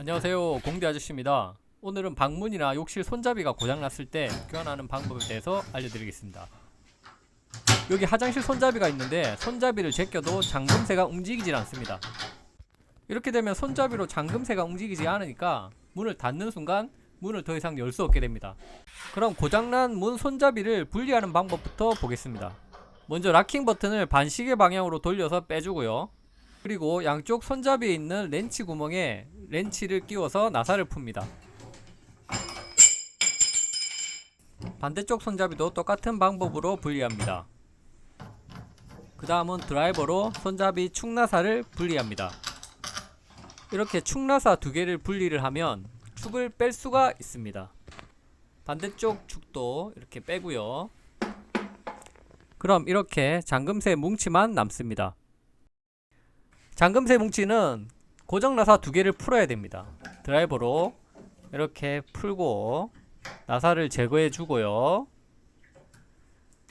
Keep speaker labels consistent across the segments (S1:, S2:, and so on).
S1: 안녕하세요. 공대 아저씨입니다. 오늘은 방문이나 욕실 손잡이가 고장났을 때 교환하는 방법에 대해서 알려드리겠습니다. 여기 화장실 손잡이가 있는데 손잡이를 제껴도 잠금새가 움직이질 않습니다. 이렇게 되면 손잡이로 잠금새가 움직이지 않으니까 문을 닫는 순간 문을 더 이상 열 수 없게 됩니다. 그럼 고장난 문 손잡이를 분리하는 방법부터 보겠습니다. 먼저 락킹 버튼을 반시계 방향으로 돌려서 빼주고요. 그리고 양쪽 손잡이에 있는 렌치 구멍에 렌치를 끼워서 나사를 풉니다. 반대쪽 손잡이도 똑같은 방법으로 분리합니다. 그 다음은 드라이버로 손잡이 축나사를 분리합니다. 이렇게 축나사 두 개를 분리를 하면 축을 뺄 수가 있습니다. 반대쪽 축도 이렇게 빼고요. 그럼 이렇게 잠금새 뭉치만 남습니다. 잠금새 뭉치는 고정 나사 두 개를 풀어야 됩니다. 드라이버로 이렇게 풀고 나사를 제거해 주고요.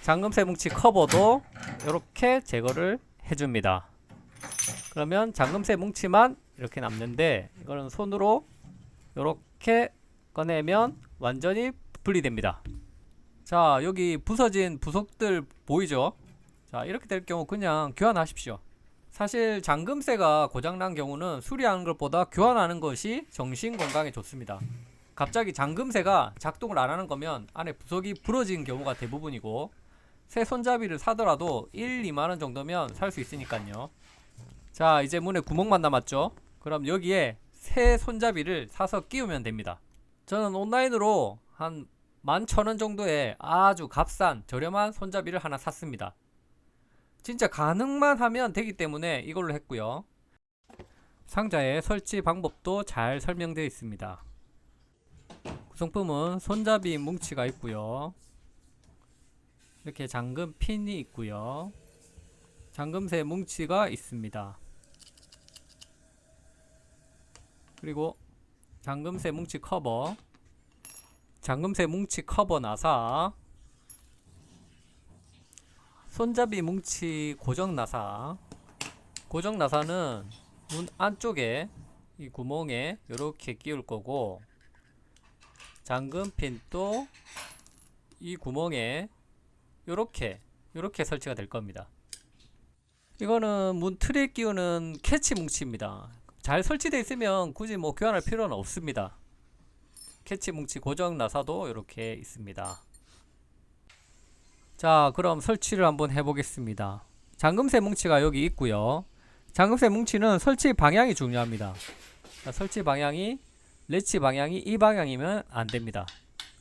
S1: 잠금새 뭉치 커버도 이렇게 제거를 해줍니다. 그러면 잠금새 뭉치만 이렇게 남는데 이거는 손으로 이렇게 꺼내면 완전히 분리됩니다. 자 여기 부서진 부속들 보이죠? 자 이렇게 될 경우 그냥 교환하십시오. 사실 잠금새가 고장난 경우는 수리하는 것보다 교환하는 것이 정신 건강에 좋습니다. 갑자기 잠금새가 작동을 안 하는 거면 안에 부속이 부러진 경우가 대부분이고 새 손잡이를 사더라도 1, 2만 원 정도면 살 수 있으니까요. 자, 이제 문에 구멍만 남았죠? 그럼 여기에 새 손잡이를 사서 끼우면 됩니다. 저는 온라인으로 한 11,000원 정도의 아주 값싼 저렴한 손잡이를 하나 샀습니다. 진짜 가능만 하면 되기 때문에 이걸로 했고요. 상자에 설치 방법도 잘 설명되어 있습니다. 구성품은 손잡이 뭉치가 있고요. 이렇게 잠금 핀이 있고요. 잠금새 뭉치가 있습니다. 그리고 잠금새 뭉치 커버, 잠금새 뭉치 커버 나사, 손잡이 뭉치 고정 나사 고정 나사는 문 안쪽에 이 구멍에 이렇게 끼울 거고 잠금 핀도 이 구멍에 이렇게 이렇게 설치가 될 겁니다. 이거는 문 틀에 끼우는 캐치 뭉치입니다. 잘 설치되어 있으면 굳이 뭐 교환할 필요는 없습니다. 캐치 뭉치 고정 나사도 이렇게 있습니다. 자 그럼 설치를 한번 해보겠습니다. 잠금새 뭉치가 여기 있고요. 잠금새 뭉치는 설치 방향이 중요합니다. 자, 설치 방향이 레치 방향이 이 방향이면 안됩니다.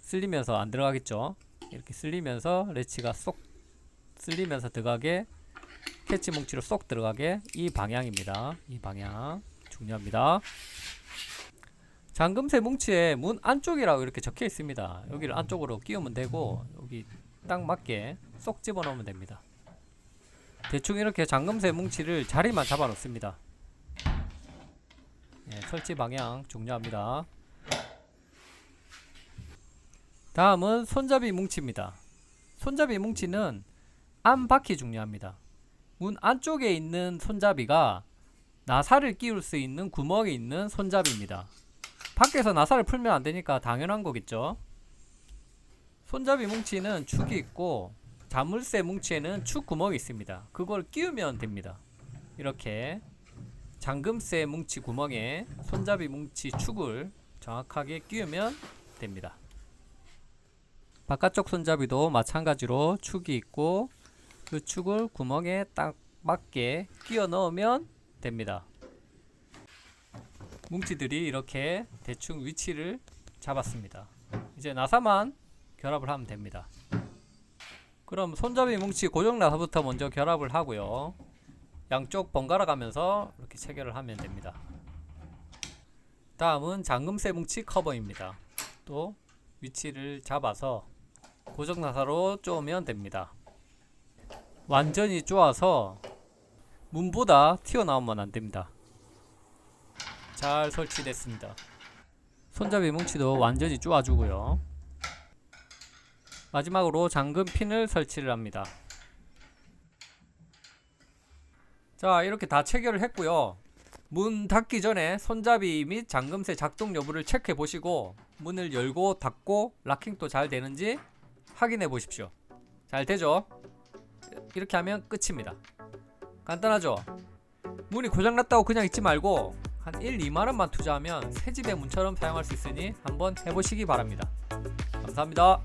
S1: 쓸리면서 안 들어가겠죠? 이렇게 쓸리면서 레치가 쏙 쓸리면서 들어가게 캐치 뭉치로 쏙 들어가게 이 방향입니다. 이 방향 중요합니다. 잠금새 뭉치에 문 안쪽이라고 이렇게 적혀 있습니다. 여기를 안쪽으로 끼우면 되고 여기 딱 맞게 쏙 집어넣으면 됩니다. 대충 이렇게 잠금새 뭉치를 자리만 잡아 놓습니다. 네, 설치 방향 중요합니다. 다음은 손잡이 뭉치입니다. 손잡이 뭉치는 안 바퀴 중요합니다. 문 안쪽에 있는 손잡이가 나사를 끼울 수 있는 구멍이 있는 손잡이입니다. 밖에서 나사를 풀면 안 되니까 당연한 거겠죠. 손잡이 뭉치는 축이 있고 자물쇠 뭉치에는 축 구멍이 있습니다. 그걸 끼우면 됩니다. 이렇게 잠금쇠 뭉치 구멍에 손잡이 뭉치 축을 정확하게 끼우면 됩니다. 바깥쪽 손잡이도 마찬가지로 축이 있고 그 축을 구멍에 딱 맞게 끼워 넣으면 됩니다. 뭉치들이 이렇게 대충 위치를 잡았습니다. 이제 나사만 결합을 하면 됩니다. 그럼 손잡이 뭉치 고정 나사부터 먼저 결합을 하고요. 양쪽 번갈아 가면서 이렇게 체결을 하면 됩니다. 다음은 잠금새 뭉치 커버입니다. 또 위치를 잡아서 고정 나사로 쪼으면 됩니다. 완전히 쪼아서 문보다 튀어나오면 안 됩니다. 잘 설치됐습니다. 손잡이 뭉치도 완전히 쪼아주고요. 마지막으로 잠금 핀을 설치를 합니다. 자 이렇게 다 체결을 했고요. 문 닫기 전에 손잡이 및 잠금쇠 작동 여부를 체크해 보시고 문을 열고 닫고 락킹도 잘 되는지 확인해 보십시오. 잘 되죠? 이렇게 하면 끝입니다. 간단하죠? 문이 고장났다고 그냥 잊지 말고 한 1, 2만 원만 투자하면 새 집의 문처럼 사용할 수 있으니 한번 해보시기 바랍니다. 감사합니다.